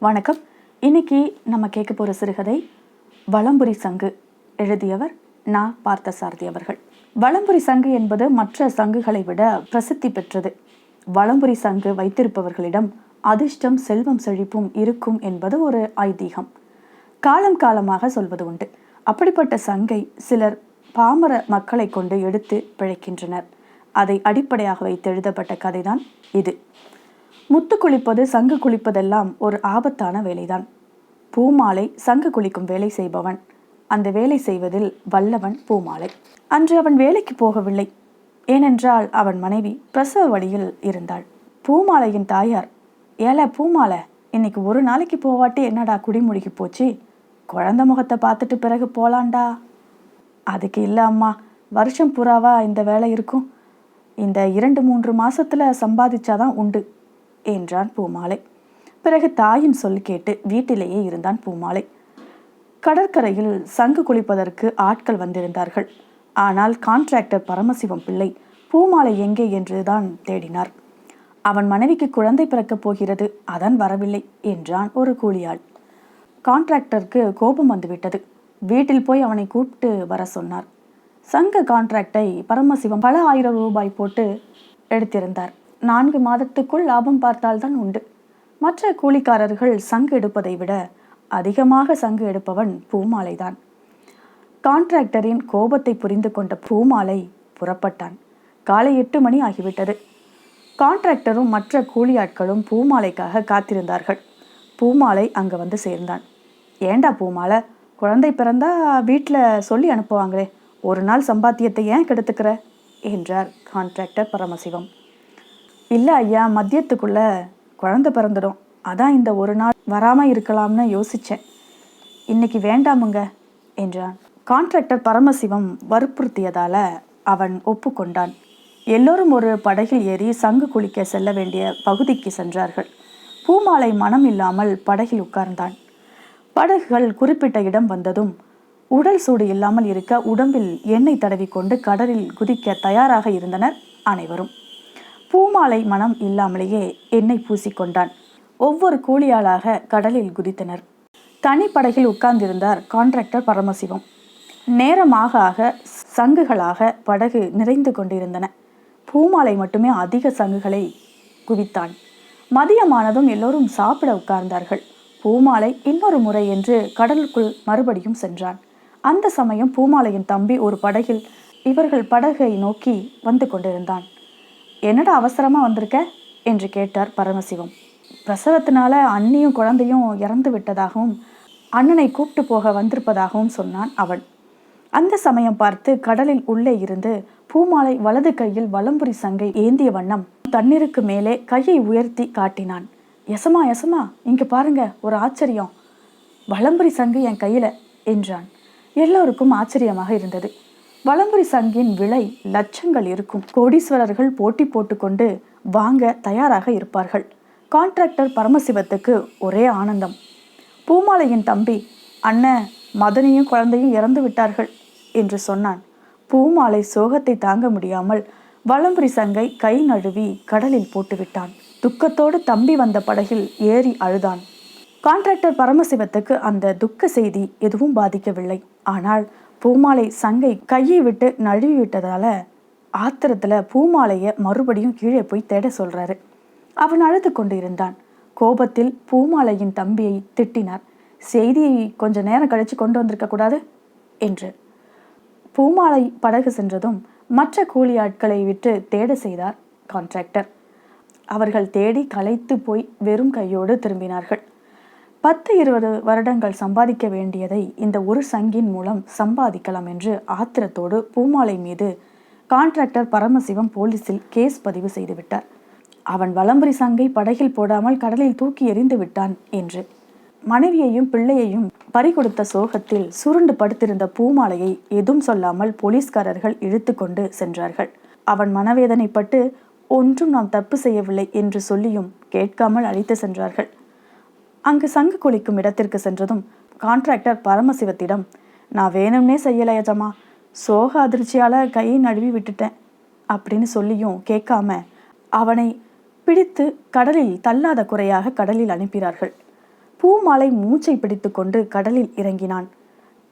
வணக்கம். இன்னைக்கு நம்ம கேட்க போகிற சிறுகதை வளம்புரி சங்கு எழுதியவர் நா. பார்த்தசாரதி அவர்கள். வளம்புரி சங்கு என்பது மற்ற சங்குகளை விட பிரசித்தி பெற்றது. வளம்புரி சங்கு வைத்திருப்பவர்களிடம் அதிர்ஷ்டம் செல்வம் செழிப்பும் இருக்கும் என்பது ஒரு ஐதீகம். காலம் காலமாக சொல்வது உண்டு. அப்படிப்பட்ட சங்கை சிலர் பாமர மக்களை கொண்டு எடுத்து பிழைக்கின்றனர். அதை அடிப்படையாக வைத்து எழுதப்பட்ட கதைதான் இது. முத்து குளிப்பது சங்கு குளிப்பதெல்லாம் ஒரு ஆபத்தான வேலைதான். பூமாலை சங்கு குளிக்கும் வேலை செய்பவன். அந்த வேலை செய்வதில் வல்லவன் பூமாலை. அன்று அவன் வேலைக்கு போகவில்லை. ஏனென்றால் அவன் மனைவி பிரசவ வழியில் இருந்தாள். பூமாலையின் தாயார் ஏல பூமாலை இன்னைக்கு ஒரு நாளைக்கு போவாட்டி என்னடா குடிமுடிக்கு போச்சு? குழந்த முகத்தை பார்த்துட்டு பிறகு போலாண்டா? அதுக்கு இல்லை அம்மா வருஷம் புறாவா இந்த வேலை இருக்கும். இந்த இரண்டு மூன்று மாசத்துல சம்பாதிச்சாதான் உண்டு. என்றான் பூமாலை. பிறகு தாயின் சொல் கேட்டு வீட்டிலேயே இருந்தான் பூமாலை. கடற்கரையில் சங்கு குளிப்பதற்கு ஆட்கள் வந்திருந்தார்கள். ஆனால் கான்ட்ராக்டர் பரமசிவம் பிள்ளை பூமாலை எங்கே என்றுதான் தேடினார். அவன் மனைவிக்கு குழந்தை பிறக்கப் போகிறது அதான் வரவில்லை என்றான் ஒரு கூலியாள். கான்ட்ராக்டருக்கு கோபம் வந்துவிட்டது. வீட்டில் போய் அவனை கூப்பிட்டு வர சொன்னார். சங்க கான்ட்ராக்டை பரமசிவம் பல ஆயிரம் ரூபாய் போட்டு எடுத்திருந்தார். நான்கு மாதத்துக்குள் லாபம் பார்த்தால்தான் உண்டு. மற்ற கூலிக்காரர்கள் சங்கு எடுப்பதை விட அதிகமாக சங்கு எடுப்பவன் பூமாலைதான். கான்ட்ராக்டரின் கோபத்தை புரிந்து கொண்ட பூமாலை புறப்பட்டான். காலை எட்டு மணி ஆகிவிட்டது. கான்ட்ராக்டரும் மற்ற கூலியாட்களும் பூமாலைக்காக காத்திருந்தார்கள். பூமாலை அங்கே வந்து சேர்ந்தான். ஏண்டா பூமாலை குழந்தை பிறந்தா வீட்டில் சொல்லி அனுப்புவாங்களே ஒரு நாள் சம்பாத்தியத்தை ஏன் கெடுத்துக்கிற? என்றார் கான்ட்ராக்டர் பரமசிவம். இல்லை ஐயா மதியத்துக்குள்ள குழந்தை பிறந்துடும். அதான் இந்த ஒரு நாள் வராமல் இருக்கலாம்னு யோசித்தேன் இன்னைக்கு வேண்டாமுங்க என்றான். கான்ட்ராக்டர் பரமசிவம் வற்புறுத்தியதால் அவன் ஒப்புக்கொண்டான். எல்லோரும் ஒரு படகில் ஏறி சங்கு குளிக்க செல்ல வேண்டிய பகுதிக்கு சென்றார்கள். பூமாலை மனம் இல்லாமல் படகில் உட்கார்ந்தான். படகுகள் குறிப்பிட்ட இடம் வந்ததும் உடல் சூடு இல்லாமல் இருக்க உடம்பில் எண்ணெய் தடவிக்கொண்டு கடலில் குதிக்க தயாராக இருந்தனர் அனைவரும். பூமாலை மனம் இல்லாமலேயே எண்ணெய் பூசிக்கொண்டான். ஒவ்வொரு கூலியாளாக கடலில் குதித்தனர். தனிப்படகில் உட்கார்ந்திருந்தார் கான்ட்ராக்டர் பரமசிவம். நேரமாக ஆக சங்குகளாக படகு நிறைந்து கொண்டிருந்தன. பூமாலை மட்டுமே அதிக சங்குகளை குவித்தான். மதியமானதும் எல்லோரும் சாப்பிட உட்கார்ந்தார்கள். பூமாலை இன்னொரு முறை என்று கடலுக்குள் மறுபடியும் சென்றான். அந்த சமயம் பூமாலையின் தம்பி ஒரு படகில் இவர்கள் படகை நோக்கி வந்து கொண்டிருந்தான். என்னடா அவசரமாக வந்திருக்க? என்று கேட்டார் பரமசிவம். பிரசவத்தினால அண்ணியும் குழந்தையும் இறந்து விட்டதாகவும் அண்ணனை கூப்பிட்டு போக வந்திருப்பதாகவும் சொன்னான் அவன். அந்த சமயம் பார்த்து கடலில் உள்ளே இருந்து பூமாலை வலது கையில் வலம்புரி சங்கை ஏந்திய வண்ணம் தண்ணீருக்கு மேலே கையை உயர்த்தி காட்டினான். எசமா எசமா இங்க பாருங்க ஒரு ஆச்சரியம். வலம்புரி சங்கு என் கையில என்றான். எல்லோருக்கும் ஆச்சரியமாக இருந்தது. வலம்புரி சங்கின் விலை லட்சங்கள் இருக்கும். கோடீஸ்வரர்கள் போட்டி போட்டுக்கொண்டு வாங்க தயாராக இருப்பார்கள். கான்ட்ராக்டர் பரமசிவத்துக்கு ஒரே ஆனந்தம். பூமாலையின் தம்பி அண்ணன் மதனியும் குழந்தையும் இறந்து விட்டார்கள் என்று சொன்னான். பூமாலை சோகத்தை தாங்க முடியாமல் வலம்புரி சங்கை கை நழுவி கடலில் போட்டுவிட்டான். துக்கத்தோடு தம்பி வந்த படகில் ஏறி அழுதான். கான்ட்ராக்டர் பரமசிவத்துக்கு அந்த துக்க செய்தி எதுவும் பாதிக்கவில்லை. ஆனால் பூமாலை சங்கை கையை விட்டு நழுவி விட்டதால ஆத்திரத்தில் பூமாலையை மறுபடியும் கீழே போய் தேட சொல்கிறாரு அவன் அழுது கொண்டு இருந்தான் கோபத்தில் பூமாலையின் தம்பியை திட்டினார். செய்தியை கொஞ்ச நேரம் கழித்து கொண்டு வந்திருக்க கூடாது என்று. பூமாலை படகு சென்றதும் மற்ற கூலி ஆட்களை விட்டு தேட செய்தார் கான்ட்ராக்டர். அவர்கள் தேடி களைத்து போய் வெறும் கையோடு திரும்பினார்கள். பத்து இருபது வருடங்கள் சம்பாதிக்க வேண்டியதை இந்த ஒரு சங்கின் மூலம் சம்பாதிக்கலாம் என்று ஆத்திரத்தோடு பூமாலை மீது கான்ட்ராக்டர் பரமசிவம் போலீஸில் கேஸ் பதிவு செய்துவிட்டார். அவன் வலம்புரி சங்கை படகில் போடாமல் கடலில் தூக்கி எறிந்து விட்டான் என்று. மனைவியையும் பிள்ளையையும் பறிகொடுத்த சோகத்தில் சுருண்டு படுத்திருந்த பூமாலையை எதுவும் சொல்லாமல் போலீஸ்காரர்கள் இழுத்து கொண்டு சென்றார்கள். அவன் மனவேதனைப்பட்டு ஒன்றும் நாம் தப்பு செய்யவில்லை என்று சொல்லியும் கேட்காமல் அழைத்து சென்றார்கள். அங்கு சங்கு குளிக்கும் இடத்திற்கு சென்றதும் கான்ட்ராக்டர் பரமசிவத்திடம் நான் வேணும்னே செய்யலை யஜமா சோக அதிர்ச்சியால் கையை நழுவி விட்டுட்டேன் அப்படின்னு சொல்லியும் கேட்காம அவனை பிடித்து கடலில் தள்ளாத குறையாக கடலில் அனுப்பினார்கள். பூமாலை மூச்சை பிடித்துக்கொண்டு கடலில் இறங்கினான்.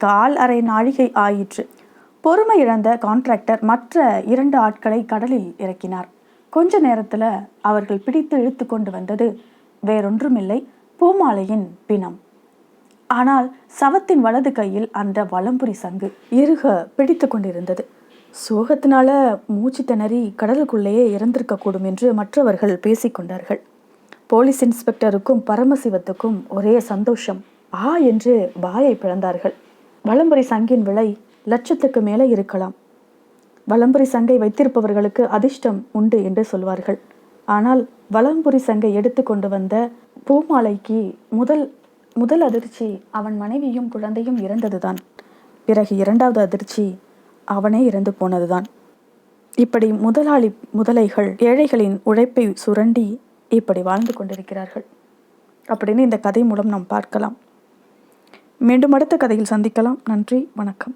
கால் அரை நாழிகை ஆயிற்று. பொறுமை இழந்த கான்ட்ராக்டர் மற்ற இரண்டு ஆட்களை கடலில் இறக்கினார். கொஞ்ச நேரத்தில் அவர்கள் பிடித்து இழுத்து கொண்டு வந்தது வேறொன்றுமில்லை. பூமாலையின் பிணம். ஆனால் சவத்தின் வலது கையில் அந்த வலம்புரி சங்கு இருக பிடித்து கொண்டிருந்தது. சோகத்தினால மூச்சு திணறி கடலுக்குள்ளேயே இறந்திருக்கக்கூடும் என்று மற்றவர்கள் பேசிக்கொண்டார்கள் போலீஸ் இன்ஸ்பெக்டருக்கும் பரமசிவத்துக்கும் ஒரே சந்தோஷம். ஆ என்று வாயை பிளந்தார்கள். வலம்புரி சங்கின் விலை லட்சத்துக்கு மேலே இருக்கலாம். வலம்புரி சங்கை வைத்திருப்பவர்களுக்கு அதிர்ஷ்டம் உண்டு என்று சொல்வார்கள். ஆனால் வலம்புரி சங்கை எடுத்து கொண்டு வந்த பூமாலைக்கு முதல் முதல் அதிர்ச்சி அவன் மனைவியும் குழந்தையும் இறந்ததுதான். பிறகு இரண்டாவது அதிர்ச்சி அவனே இறந்து போனதுதான். இப்படி முதலாளி முதலைகள் ஏழைகளின் உழைப்பை சுரண்டி இப்படி வாழ்ந்து கொண்டிருக்கிறார்கள். அப்படின்னு இந்த கதை மூலம் நாம் பார்க்கலாம். மீண்டும் அடுத்த கதையில் சந்திக்கலாம். நன்றி வணக்கம்.